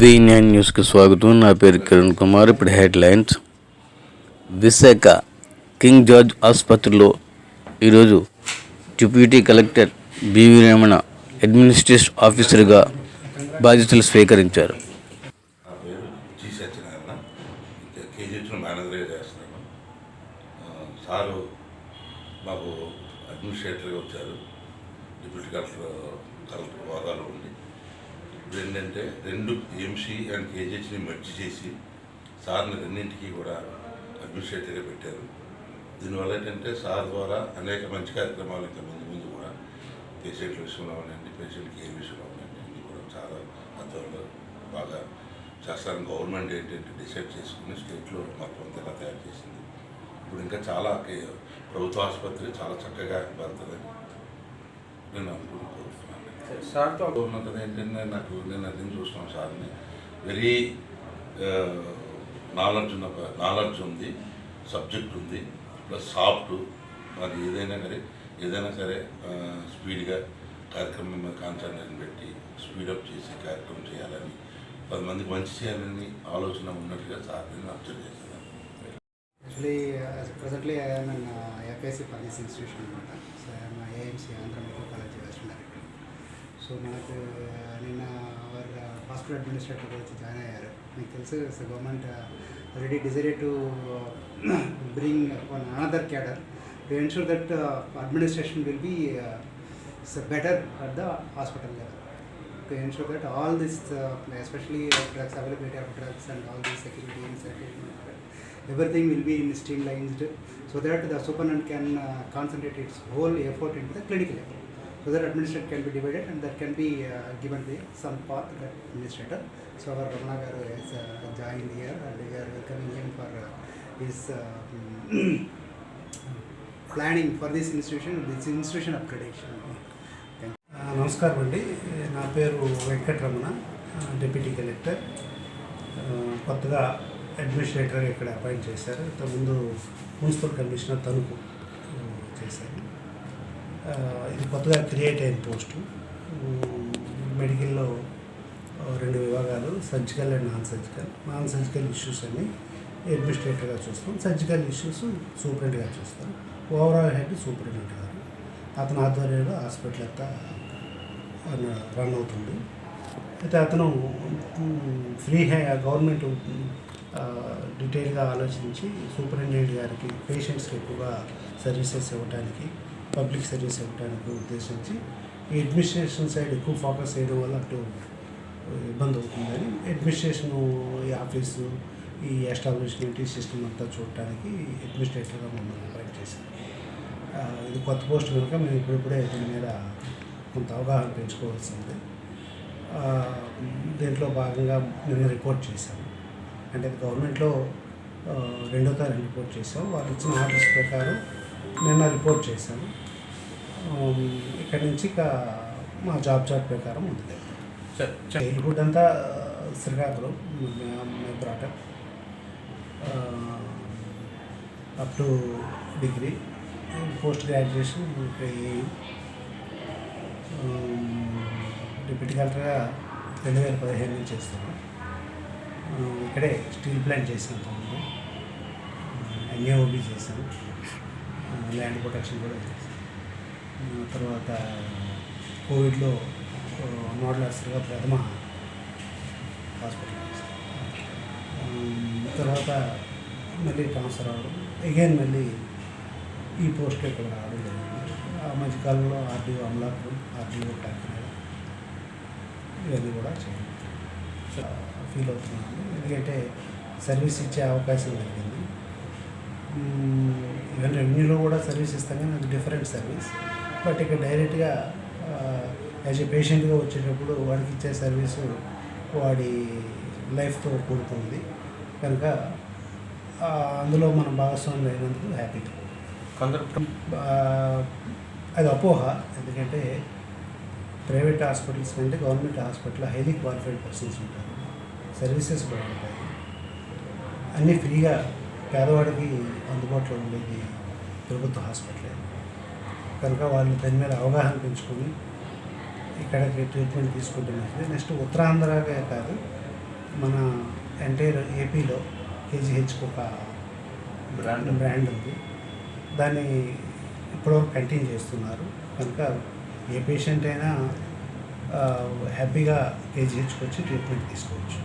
V nine న్యూస్కి స్వాగతం. నా పేరు కిరణ్ కుమార్. ఇప్పుడు హెడ్లైన్స్. విశాఖ కింగ్ జార్జ్ ఆసుపత్రిలో ఈరోజు deputy collector B V Ramana administrative ఆఫీసర్గా బాధ్యతలు స్వీకరించారు నా పేరు జి సత్యనారాయణ ఇంకా తెలియజేస్తున్నాను. చేస్తున్నాను సారు మాకు అడ్మినిస్ట్రేటర్గా వచ్చారు. డిప్యూటీ కలెక్టర్ కలెక్టర్ హోదాలో ఉండి ఇప్పుడు ఏంటంటే రెండు ఎంసీ అండ్ కేజీహెచ్ని మర్చి చేసి సార్ని రెండింటికి కూడా అడ్మినిస్ట్రేటర్గా పెట్టారు. దీనివల్ల ఏంటంటే సార్ ద్వారా అనేక మంచి కార్యక్రమాలు ఇంకా ముందు ముందు కూడా పేషెంట్ల విషయంలో ఉండండి పేషెంట్ కేర్ విషయంలో ఉండండి అన్నీ కూడా చాలా అర్థంలో బాగా చేస్తారని గవర్నమెంట్ ఏంటంటే డిసైడ్ చేసుకుని స్టేట్లో మొత్తం అంతా తయారు చేసింది. ఇప్పుడు ఇంకా చాలా ప్రభుత్వ ఆసుపత్రి చాలా చక్కగా వెళ్తుందని నేను అనుకుంటున్నాను. సార్తో ఉన్నది ఏంటంటే నాకు నేను అది చూస్తున్నాను సార్ని. వెరీ నాలెడ్జ్ ఉన్న నాలెడ్జ్ ఉంది సబ్జెక్ట్ ఉంది ప్లస్ సాఫ్ట్ మరి ఏదైనా సరే ఏదైనా సరే స్పీడ్గా కార్యక్రమం మీద కాన్సన్ట్రేషన్ పెట్టి స్పీడప్ చేసి కార్యక్రమం చేయాలని పది మందికి మంచి చేయాలని ఆలోచన ఉన్నట్టుగా సార్ నేను అబ్జర్వ్ చేశాను. Actually presently I'm an am an institution అనమాట. So I'm AMC Andhra medical college west director so మనకు నిన్న వారు హాస్పిటల్ అడ్మినిస్ట్రేటర్ వచ్చి జాయిన్ అయ్యారు. మీకు తెలుసు government already decided to bring one another cadre to ensure that administration will be better at the hospital level to ensure that all this, uh, especially uh, drugs, availability of drugs and all these security and sanitation, everything will be in streamlined so that the superintendent can uh, concentrate its whole effort into the clinical effort. So that administration can be divided and that can be uh, given the some part to the administrator. So our Ramana Garu has uh, joined here and we are welcoming him for uh, his uh, planning for this institution, this institution of upgradation. నమస్కారం అండి. నా పేరు Venkataramana deputy collector. కొత్తగా అడ్మినిస్ట్రేటర్గా ఇక్కడ appoint చేశారు. ఇంతకుముందు municipal commissioner Tanuku చేశారు. ఇది కొత్తగా క్రియేట్ అయిన పోస్టు. మెడికల్లో రెండు విభాగాలు surgical and non surgical. Non surgical issues అని అడ్మినిస్ట్రేటర్గా చూస్తాం. సర్జికల్ ఇష్యూస్ సూపరింట్గా చూస్తాం. ఓవరాల్ హెడ్ సూపరింటెండెంట్ గారు. అతని ఆధ్వర్యంలో హాస్పిటల్ అంతా రన్ అవుతుంది. అయితే అతను ఫ్రీ హ్యా గవర్నమెంట్ డీటెయిల్గా ఆలోచించి సూపరింటెండెంట్ గారికి పేషెంట్స్కి ఎక్కువగా సర్వీసెస్ ఇవ్వడానికి పబ్లిక్ సర్వీస్ ఇవ్వడానికి ఉద్దేశించి ఈ అడ్మినిస్ట్రేషన్ సైడ్ ఎక్కువ ఫోకస్ చేయడం వల్ల అటు ఇబ్బంది అవుతుందని అడ్మినిస్ట్రేషన్ ఈ ఆఫీసు ఈ ఎస్టాబ్లిష్మెంట్ ఈ సిస్టమ్ అంతా చూడటానికి అడ్మినిస్ట్రేటర్గా మమ్మల్ని అపాయింట్ చేశారు. ఇది కొత్త పోస్ట్ కనుక మేము ఇప్పుడిప్పుడే దీని మీద కొంత అవగాహన పెంచుకోవాల్సింది. దీంట్లో భాగంగా నిన్న రిపోర్ట్ చేశాము అంటే గవర్నమెంట్లో రెండో తారీఖు రిపోర్ట్ చేసాం వాళ్ళు ఇచ్చిన ఆర్డర్స్ ప్రకారం నిన్న రిపోర్ట్ చేశాము ఆమ్, ఇక్కడి నుంచి ఇక మా జాబ్ చార్ట్ ప్రకారం ఉంది చైల్డ్హుడ్ అంతా Srikakulam brought up up to degree post graduation deputy కలెక్టర్గా రెండు వేల పదిహేను నుంచి చేస్తాను ఇక్కడే స్టీల్ ప్లాంట్ చేసాను తమ్ముడు. ఎన్ఏఓబి చేశాను ల్యాండ్ ప్రొటెక్షన్ కూడా చేశాను తర్వాత కోవిడ్లో ఆ, నోడల్ ఆఫీసర్గా ప్రథమ హాస్పిటల్ చేశాను తర్వాత మళ్ళీ ట్రాన్స్ఫర్ అవ్వడం. అగైన్ మళ్ళీ ఈ పోస్ట్లో ఇక్కడ రావడం జరిగింది. మధ్యకాలంలో ఆర్డీఓ అమలాపురం ఆర్డీఓ కాకినాడ ఇవన్నీ కూడా చేయాలి ఫీల్ అవుతున్నాను. ఎందుకంటే సర్వీస్ ఇచ్చే అవకాశం కలిగింది ఈవెన్ రెవెన్యూలో కూడా సర్వీస్ ఇస్తాం కానీ అది డిఫరెంట్ సర్వీస్ బట్ ఇక్కడ డైరెక్ట్గా యాజ్ ఏ పేషెంట్గా వచ్చేటప్పుడు వాడికి ఇచ్చే సర్వీసు వాడి లైఫ్తో కూడుకుంది. కనుక అందులో మనం భాగస్వామి అయినందుకు హ్యాపీ కొందరు అది అపోహ. ఎందుకంటే ప్రైవేట్ హాస్పిటల్స్ కంటే government hospital highly qualified persons ఉంటారు. సర్వీసెస్ బాగుంటాయి. అన్నీ ఫ్రీగా పేదవాడికి అందుబాటులో ఉండేది ప్రభుత్వ హాస్పిటలే. కనుక వాళ్ళు దాని మీద అవగాహన పెంచుకొని ఇక్కడ ట్రీట్మెంట్ తీసుకుంటే మంచిది. నెక్స్ట్ ఉత్తరాంధ్రగా కాదు మన ఎంటైర్ ఏపీలో కేజీహెచ్కి ఒక బ్రాండ్ బ్రాండ్ ఉంది. దాన్ని ఇప్పటివరకు కంటిన్యూ చేస్తున్నారు. కనుక ఏ పేషెంట్ అయినా హ్యాపీగా కేజీహెచ్కి వచ్చి ట్రీట్మెంట్ తీసుకోవచ్చు.